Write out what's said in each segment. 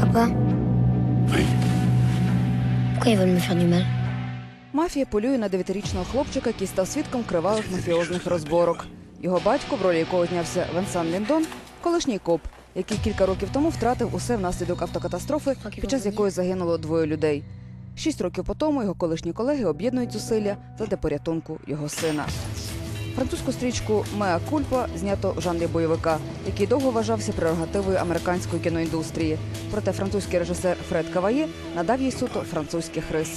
Papa, Oui. pourquoi ils veulent me faire du mal Мафія полює на дев'ятирічного хлопчика, який став свідком кривавих мафіозних розборок. Його батько, в ролі якого знявся Венсан Ліндон, колишній коп, який кілька років тому втратив усе внаслідок автокатастрофи, під час якої загинуло двоє людей. Шість років по тому його колишні колеги об'єднують зусилля задля порятунку його сина. Французьку стрічку Меа Кульпа знято в жанрі бойовика, який довго вважався прерогативою американської кіноіндустрії. Проте французький режисер Фред Каває надав їй суто французьких рис.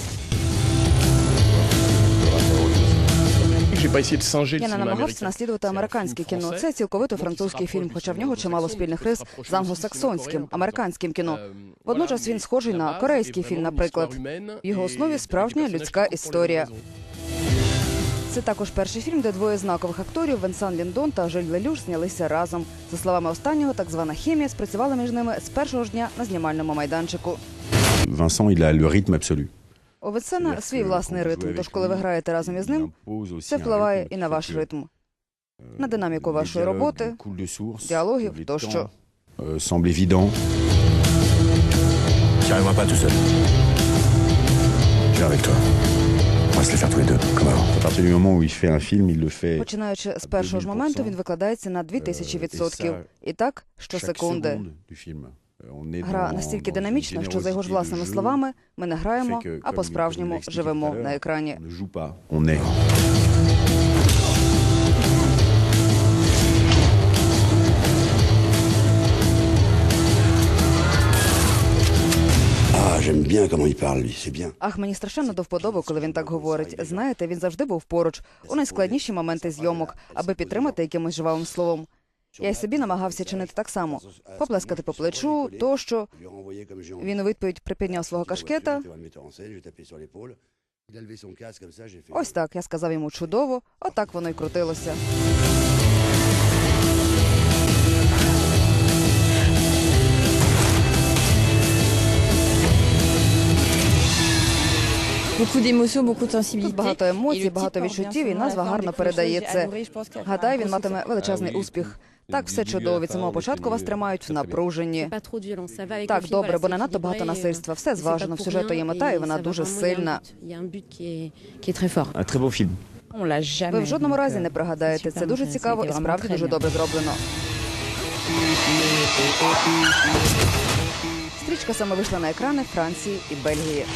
Я не намагався наслідувати американське кіно. Це цілковито французький фільм, хоча в нього чимало спільних рис з англосаксонським, американським кіно. Водночас він схожий на корейський фільм, наприклад. В його основі справжня людська історія. Це також перший фільм, де двоє знакових акторів Венсан Ліндон та Жиль Лелюш знялися разом. За словами останнього, так звана хімія спрацювала між ними з першого ж дня на знімальному майданчику. Vincent, il a le rythme absolu. У Венсена свій власний ритм. Тож, коли ви граєте разом із ним, це впливає і на ваш ритм, на динаміку вашої роботи, діалогів тощо. euh, semble évident. Tu n'y pas tout seul. Je viens avec toi. Va se les faire tous les deux, comme avant. À partir du moment où il fait un film, il le fait Починаючи з першого ж моменту, він викладається на 2000 відсотків. І так, chaque щосекунди. Euh, Гра настільки динамічна, що за його ж власними словами ми не граємо, а по-справжньому живемо на екрані. Bien comment il parle, lui, c'est bien. Ах, мені страшенно до вподоби, коли він так говорить. Знаєте, він завжди був поруч у найскладніші моменти зйомок, аби підтримати якимось живавим словом. Я й собі намагався чинити так само: поплескати по плечу, тощо. Він у відповідь припідняв свого кашкета. Ось так я сказав йому чудово, отак воно й крутилося. Багато емоцій, багато відчуттів, і назва гарно faire передає це. adoré. Je pense qu'elle fera Гадаю, він матиме величезний успіх. Так, все чудово. Від самого початку вас тримають в напруженні. Так, добре, бо не надто багато насильства. Все зважено, в сюжету є мета, і вона дуже сильна. l'a jamais Ви в жодному разі не пригадаєте. Це дуже цікаво і справді дуже добре зроблено. Стрічка саме вийшла на екрани Франції і Бельгії.